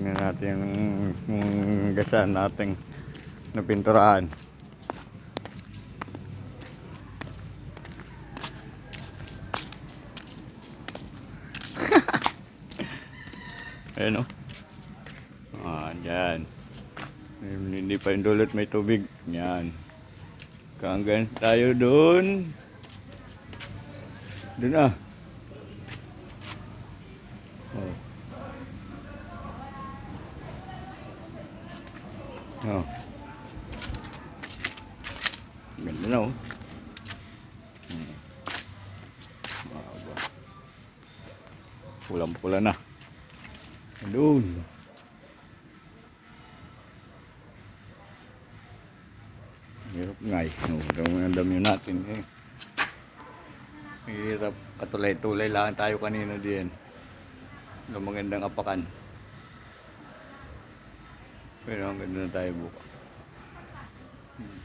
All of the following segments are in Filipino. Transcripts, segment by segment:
Tingnan natin yung, gasan nating napinturahan. Ayan o. Ah, dyan. Hindi pa yung dulot may tubig. Yan. Kanggan tayo dun. Dun ah. Oh. Oh. Ganda na oh. Hmm. Baba. Pulang-pula na. Doon. Hirap nga eh. No, ang dami natin eh. Hirap. Katulay-tulay lang tayo kanina din. Ang magandang apakan. Pero ang ganda na tayo buka. Hmm.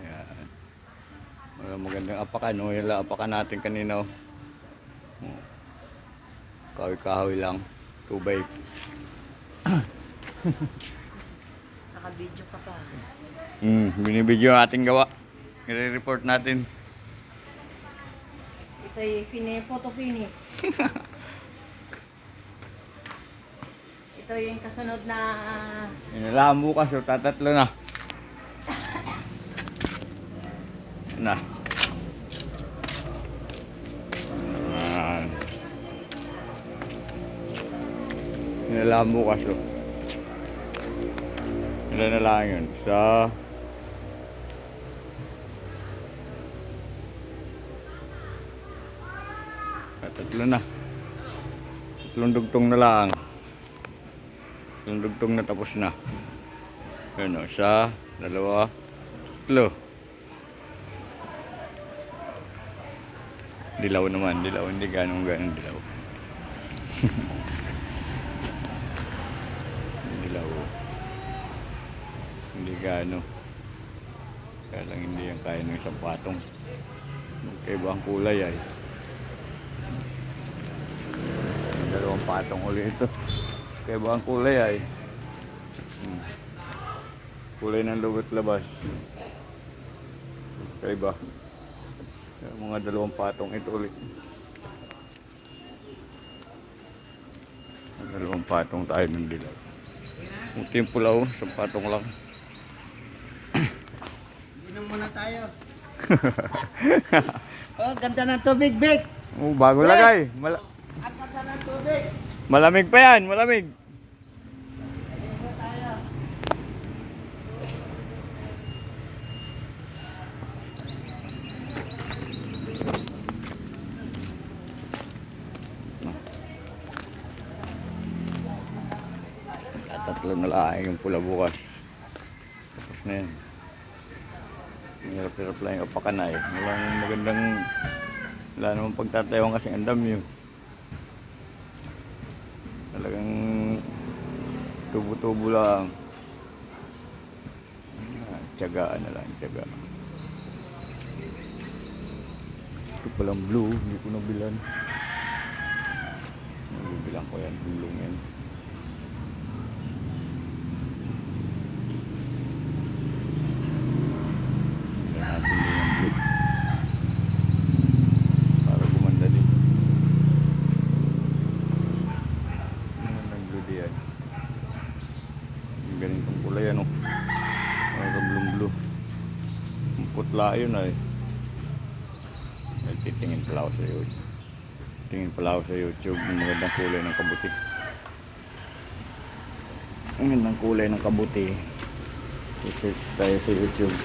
Yan. Wala magandang apakan. No? Yung lang apakan natin kanina. Oh. Oh. Kahoy-kahoy lang. Tubay. Naka-video ka pa. Hmm, binibidyo ang ating gawa. I-report natin. Ito yung fini, photo finish. Ito yung kasunod na Inilaan bukas, so tatatlo na. Na. Ayan. Inilaan bukas, so. Ilan na lang yun? Isa. Tatlo na. Tatlong dugtong na lang. Tatlong dugtong na tapos na. Ano, isa, dalawa, tatlo. Dilaw naman, dilaw. Hindi ganong ganong dilaw. dilaw. Hindi gano. Kaya lang hindi yan kaya ng isang patong. Magkaiba ang kulay ay. Dalawang patong ulit ito. Kaiba ang kulay ay. Hmm. Kulay ng lugot labas. Kaya mga dalawang patong ito ulit. Dalawang patong tayo ng dilaw. Yung timpulaw, isang patong lang. Inom muna tayo. oh, ganda ng tubig, Big. Oh, bago lagay. Mala- Ang ganda ng tubig. Malamig pa yan, malamig. Tatlo na lang yung pula bukas. Tapos na yan. Hirap-hirap lang yung apakanay. Wala namang magandang... Wala namang pagtatayawan kasi ang dami yun. Talagang... Tubo-tubo lang. Ah, Tiyagaan na lang, tiyaga. Ito palang blue, hindi ko nabilan. Nabibilang ko yan, blue yan. Kaya natin din yung blue. Para gumanda din. Ano ng blue diyan? Yung ganitong kulay ano. Para blue blue. Ang putla yun ay. Nagtitingin pala ako sa YouTube. Tingin pala ako sa YouTube ng magandang kulay ng kabuti. Ang gandang kulay ng kabuti. I-search tayo sa YouTube.